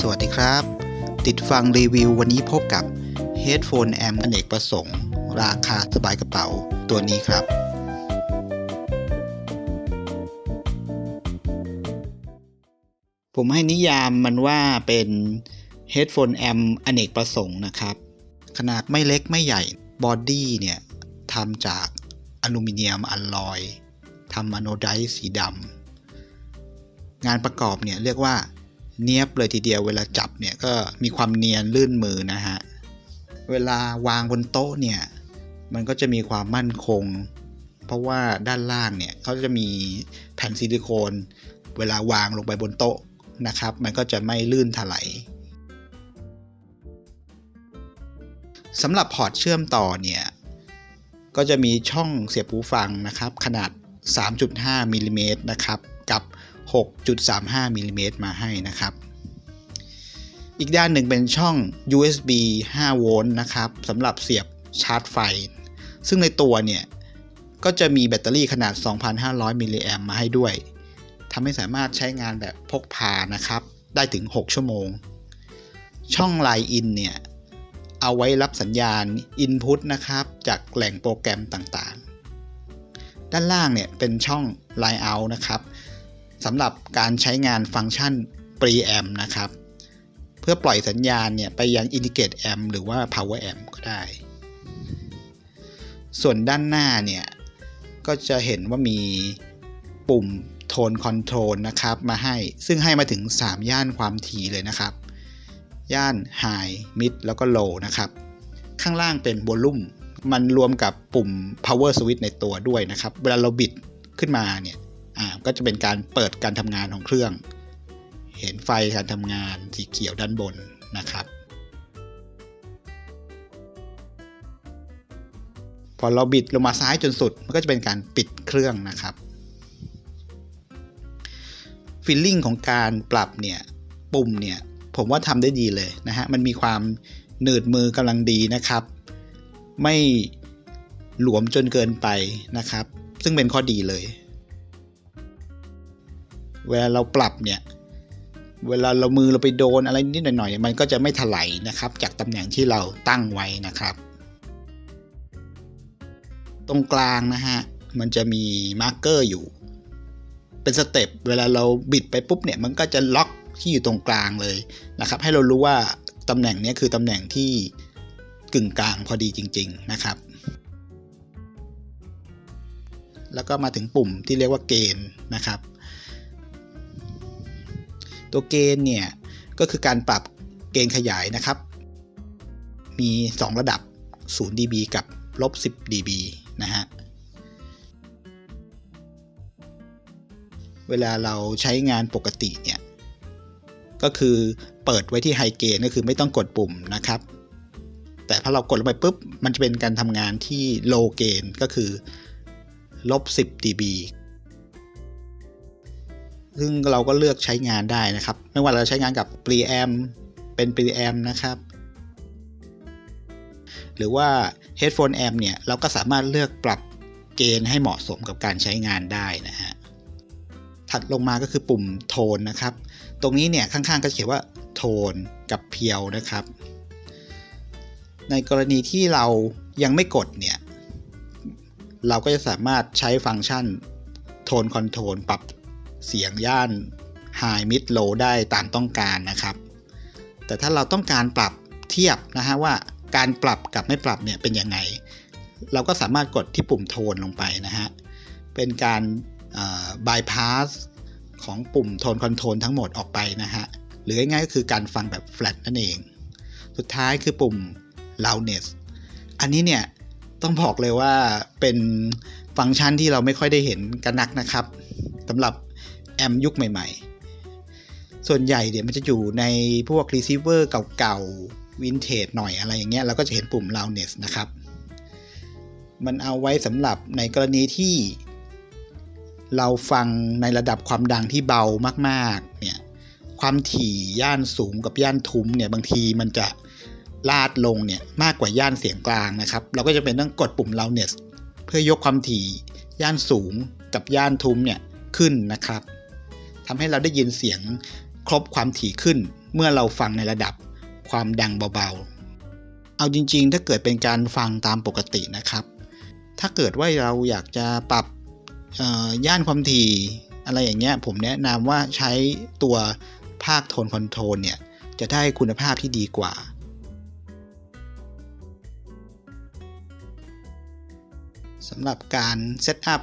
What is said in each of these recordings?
สวัสดีครับ ติดฟังรีวิววันนี้พบกับ Headphone Amp อเนกประสงค์ ราคาสบายกระเป๋าตัวนี้ครับ ผมให้นิยามมันว่าเป็น Headphone Amp อเนกประสงค์นะครับ ขนาดไม่เล็กไม่ใหญ่บอดี้เนี่ยทำจากอลูมิเนียมอัลลอยทำอโนไดสีดำงานประกอบเนี่ยเรียกว่า เนียบเลยทีเดียวเวลาจับเนี่ยก็มีความเนียนลื่นมือนะฮะ เวลาวางบนโต๊ะเนี่ยมันก็จะมีความมั่นคง เพราะว่าด้านล่างเนี่ยเขาจะมีแผ่นซิลิโคน เวลาวางลงไปบนโต๊ะนะครับ มันก็จะไม่ลื่นถลายสำหรับพอร์ตเชื่อมต่อเนี่ยก็จะมีช่องเสียบหูฟังนะครับ ขนาด 3.5มิลลิเมตรนะครับ 6.35มิลลิเมตรมาให้นะครับ อีกด้านหนึ่งเป็นช่อง USB 5 โวลต์นะครับสำหรับเสียบชาร์จไฟ ซึ่งในตัวเนี่ย ก็จะมีแบตเตอรี่ขนาด 2,500 มิลลิแอมมาให้ด้วยทำให้สามารถใช้งานแบบพกพานะครับ ได้ถึง 6 ชั่วโมง ช่อง Line In เนี่ย เอาไว้รับสัญญาณ Input นะครับ จากแหล่งโปรแกรมต่างๆ ด้านล่างเนี่ยเป็นช่อง Line Out นะครับ สำหรับการใช้งานฟังก์ชัน preamp นะครับ เพื่อปล่อยสัญญาณเนี่ยไปยัง indicate amp หรือว่า power amp ก็ได้ ส่วนด้านหน้าเนี่ย ก็จะเห็นว่ามีปุ่ม tone control นะครับมาให้ซึ่งให้มาถึง 3 ย่านความถี่เลยนะครับ ย่าน high mid แล้วก็ low นะครับ ข้างล่างเป็น volume มันรวมกับปุ่ม power switch ในตัวด้วยนะครับ เวลาเราบิดขึ้นมาเนี่ย อ่าก็จะเป็นการเปิดการทำงานของเครื่อง เห็นไฟการทำงานสีเขียวด้านบนนะครับพอเราบิดลงมาซ้ายจนสุด มันก็จะเป็นการปิดเครื่องนะครับฟีลลิ่งของการปรับเนี่ยปุ่มเนี่ยผมว่าทำได้ดีเลยนะฮะมันมีความหนืดมือกำลังดีนะครับ ไม่หลวมจนเกินไปนะครับ ซึ่งเป็นข้อดีเลย เวลาเราปรับเนี่ยเวลาเรามือเราไปโดนอะไรนิดหน่อยๆมันก็จะไม่ถลายนะครับ จากตำแหน่งที่เราตั้งไว้นะครับ ตรงกลางนะฮะมันจะมีมาร์กเกอร์อยู่ เป็นสเต็ปเวลาเราบิดไปปุ๊บเนี่ยมันก็จะล็อกที่อยู่ตรงกลางเลยนะครับ ให้เรารู้ว่าตำแหน่งนี้คือตำแหน่งที่กึ่งกลางพอดีจริง ๆนะครับ แล้วก็มาถึงปุ่มที่เรียกว่าเกณฑ์นะครับ ตัวเกณฑ์เนี่ยก็คือการปรับเกณฑ์ขยายนะครับ มี 2 ระดับ 0 dB กับลบ10 dB นะฮะ เวลาเราใช้งานปกติเนี่ย ก็คือเปิดไว้ที่ไฮเกณฑ์ก็คือไม่ต้องกดปุ่มนะครับ แต่พอเรากดลงไปปุ๊บ มันจะเป็นการทำงานที่โลเกณฑ์ก็คือลบ10 dB ซึ่งเราก็เลือกใช้งานได้นะครับ ไม่ว่าเราใช้งานกับ preamp เป็น preamp นะครับ หรือว่า headphone amp เนี่ย เราก็สามารถเลือกปรับเกณฑ์ให้เหมาะสมกับการใช้งานได้นะฮะ ถัดลงมาก็คือปุ่มโทนนะครับ ตรงนี้เนี่ยข้างๆ ก็เขียนว่าโทนกับเพียวนะครับ ในกรณีที่เรายังไม่กดเนี่ย เราก็จะสามารถใช้ฟังก์ชันโทนคอนโทรลปรับ เสียงย่าน High Mid Low ได้ตามต้องการนะครับ แต่ถ้าเราต้องการปรับเทียบนะฮะว่าการปรับกับไม่ปรับเนี่ยเป็นยังไง เราก็สามารถกดที่ปุ่มโทนลงไปนะฮะ เป็นการบายพาสของปุ่มโทนคอนโทรลทั้งหมดออกไปนะฮะ หรือง่ายก็คือการฟังแบบ flat นั่นเอง สุดท้ายคือปุ่ม loudness อันนี้เนี่ยต้องบอกเลยว่าเป็นฟังก์ชันที่เราไม่ค่อยได้เห็นกันนักนะครับสำหรับ แอมยุคใหม่ ๆ ส่วนใหญ่เดี๋ยวมันจะอยู่ในพวกรีเซิเวอร์เก่าๆวินเทจหน่อยอะไรอย่างเงี้ยเราก็จะเห็นปุ่ม loudness นะครับ มันเอาไว้สำหรับในกรณีที่เราฟังในระดับความดังที่เบามากๆ เนี่ย ความถี่ย่านสูงกับย่านทุ้มเนี่ยบางทีมันจะลาดลงเนี่ยมากกว่าย่านเสียงกลางนะครับ เราก็จะเป็นต้องกดปุ่ม loudness เพื่อยกความถี่ย่านสูงกับย่านทุ้มเนี่ยขึ้นนะครับ ทำให้เราได้ยินเสียงครบความถี่ขึ้น เมื่อเราฟังในระดับความดังเบาๆ เอาจริงๆ ถ้าเกิดเป็นการฟังตามปกตินะครับ ถ้าเกิดว่าเราอยากจะปรับย่านความถี่อะไรอย่างเงี้ยผมแนะนำว่าใช้ตัวภาคโทนคอนโทรลเนี่ยจะได้คุณภาพที่ดีกว่า สำหรับการเซตอัพ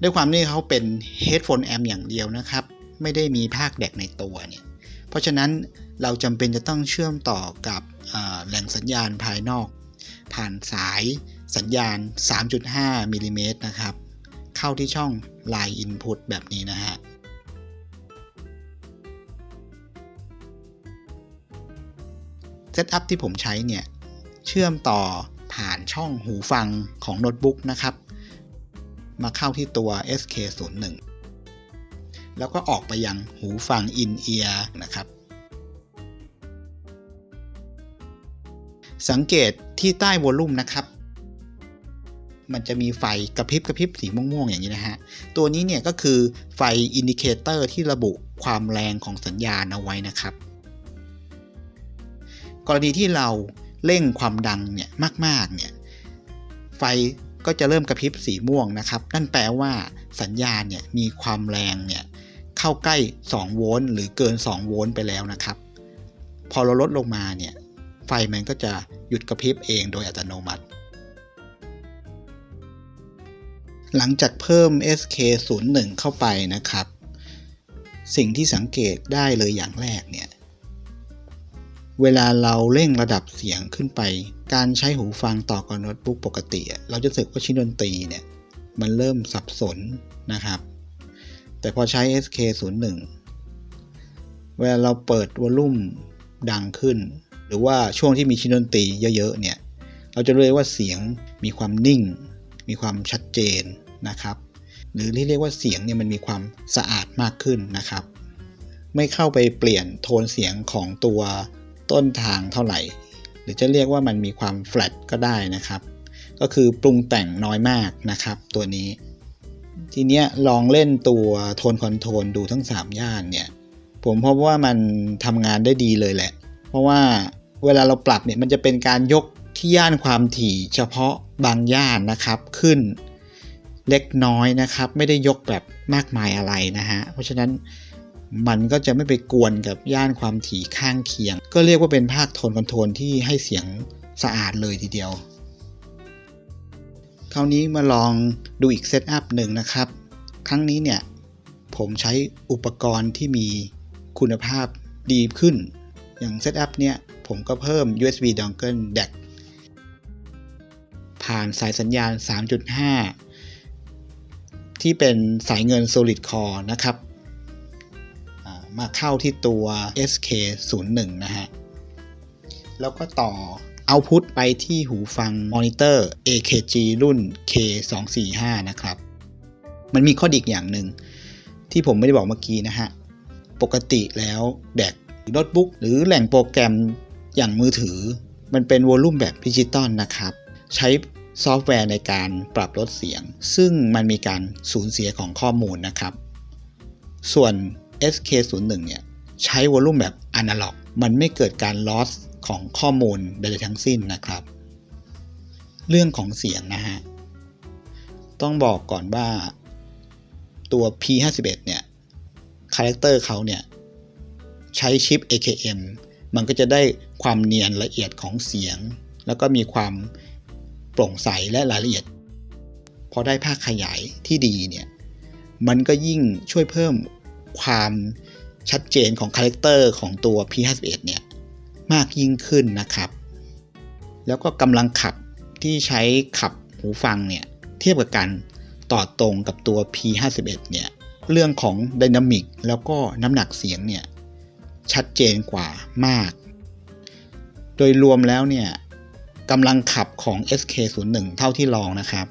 ด้วยความที่เขาเป็น Headphone Amp อย่างเดียวนะครับ ไม่ได้มีภาคแดกในตัวเนี่ย เพราะฉะนั้นเราจำเป็นจะต้องเชื่อมต่อกับแหล่งสัญญาณภายนอก ผ่านสายสัญญาณ 3.5มิลิเมตรนะครับ เข้าที่ช่อง Line Input แบบนี้นะฮะเซตอัพที่ผมใช้เนี่ย เชื่อมต่อผ่านช่องหูฟังของโน้ตบุ๊กนะครับ มาเข้าที่ตัว SK01 แล้วก็ออกไปยังหูฟัง in-ear นะครับ สังเกตที่ใต้วอลลุ่มนะครับ มันจะมีไฟกระพริบกระพริบสีม่วงๆ อย่างนี้นะฮะ ตัวนี้เนี่ยก็คือไฟอินดิเคเตอร์ที่ระบุความแรงของสัญญาณเอาไว้นะครับ กรณีที่เราเร่งความดังเนี่ยมากๆเนี่ยไฟก็จะเริ่มกระพริบสีม่วงนะครับ นั่นแปลว่าสัญญาณเนี่ยมีความแรงเนี่ย เข้าใกล้ 2 โวลต์หรือเกิน 2 โวลต์ไปแล้วนะครับ พอเราลดลงมาเนี่ย ไฟมันก็จะหยุดกระพริบเองโดยอัตโนมัติ หลังจากเพิ่ม SK01 เข้าไปนะครับ สิ่งที่สังเกตได้เลยอย่างแรกเนี่ย เวลาเราเร่งระดับเสียงขึ้นไป การใช้หูฟังต่อกับโน้ตบุ๊กปกติ เราจะรู้สึกว่าชิ้นดนตรีเนี่ย มันเริ่มสับสนนะครับ แต่พอใช้ SK01 เวลาเราเปิดวอลลุ่มดังขึ้น หรือว่าช่วงที่มีชิ้นดนตรีเยอะๆเนี่ย เราจะรู้เลยว่าเสียงมีความนิ่ง มีความชัดเจนนะครับ หรือที่เรียกว่าเสียงเนี่ยมันมีความสะอาดมากขึ้นนะครับ ไม่เข้าไปเปลี่ยนโทนเสียงของตัวต้นทางเท่าไหร่ หรือจะเรียกว่ามันมีความแฟลตก็ได้นะครับ ก็คือปรุงแต่งน้อยมากนะครับ ตัวนี้ ทีเนี้ยลองเล่นตัวโทนคอนโทรลดูทั้ง 3 ย่านเนี่ย ผมพบว่ามันทำงานได้ดีเลยแหละ เพราะว่าเวลาเราปรับเนี่ยมันจะเป็นการยกที่ย่านความถี่เฉพาะบางย่านนะครับขึ้นเล็กน้อยนะครับ ไม่ได้ยกแบบมากมายอะไรนะฮะ เพราะฉะนั้นมันก็จะไม่ไปกวนกับย่านความถี่ข้างเคียง ก็เรียกว่าเป็นภาคโทนคอนโทรลที่ให้เสียงสะอาดเลยทีเดียว คราวนี้มาลองดูอีกเซตอัพหนึ่งนะครับ ครั้งนี้เนี่ย ผมใช้อุปกรณ์ที่มีคุณภาพดีขึ้น อย่างเซตอัพเนี่ย ผมก็เพิ่ม USB dongle DAC ผ่านสายสัญญาณ 3.5 ที่เป็นสายเงิน Solid Core นะครับมาเข้าที่ตัว SK01 นะฮะ แล้วก็ต่อ เอาพุทไปที่หูฟังมอนิเตอร์ AKG รุ่น K245 นะครับ มันมีข้อดีอีกอย่างหนึ่งที่ผมไม่ได้บอกเมื่อกี้นะฮะ ปกติแล้วแดกโน้ตบุ๊กหรือแหล่งโปรแกรมอย่างมือถือ มันเป็นวอลลุ่มแบบดิจิตอลนะครับ ใช้ซอฟต์แวร์ในการปรับลดเสียง ซึ่งมันมีการสูญเสียของข้อมูลนะครับ ส่วน SK01 เนี่ย ใช้วอลลุ่มแบบอนาล็อก มันไม่เกิดการ loss ของข้อมูลใดๆทั้งสิ้นนะครับ เรื่องของเสียงนะฮะ ต้องบอกก่อนว่าตัว P51 เนี่ย คาแรคเตอร์เขาเนี่ย ใช้ชิป AKM มันก็จะได้ความเนียนละเอียดของเสียง แล้วก็มีความโปร่งใสและรายละเอียด พอได้ภาคขยายที่ดีเนี่ย มันก็ยิ่งช่วยเพิ่มความชัดเจนของคาแรคเตอร์ของตัว P51 เนี่ย มากยิ่งขึ้นนะครับ แล้วก็กำลังขับที่ใช้ขับหูฟังเนี่ยเทียบกับการต่อตรงกับตัว P51 เนี่ยเรื่องของไดนามิกแล้วก็น้ำหนักเสียงเนี่ยชัดเจนกว่ามาก โดยรวมแล้วเนี่ยกำลังขับของ SK01 เท่าที่ลองนะครับ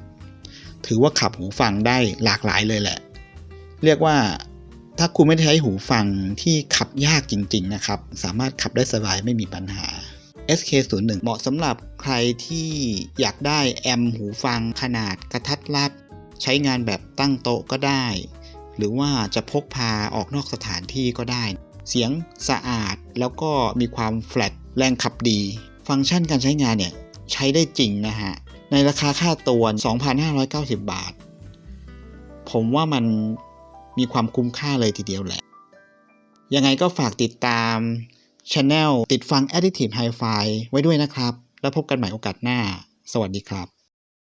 ถือว่าขับหูฟังได้หลากหลายเลยแหละ เรียกว่า ถ้าคุณไม่ได้ใช้หูฟังที่ขับยากจริง ๆ นะครับ สามารถขับได้สบายไม่มีปัญหา SK01 เหมาะสำหรับใครที่อยากได้แอมหูฟังขนาดกระทัดรัด ใช้งานแบบตั้งโต๊ะก็ได้ หรือว่าจะพกพาออกนอกสถานที่ก็ได้ เสียงสะอาดแล้วก็มีความแฟลตแรงขับดี ฟังก์ชันการใช้งานเนี่ย ใช้ได้จริงนะฮะ ในราคาค่าตัว 2,590 บาท ผมว่ามัน มีความคุ้มค่าเลยทีเดียวแหละ ยังไงก็ฝากติดตาม Channel ติดฟัง Additive Hi-Fi ไว้ด้วยนะครับ แล้วพบกันใหม่โอกาสหน้า สวัสดีครับ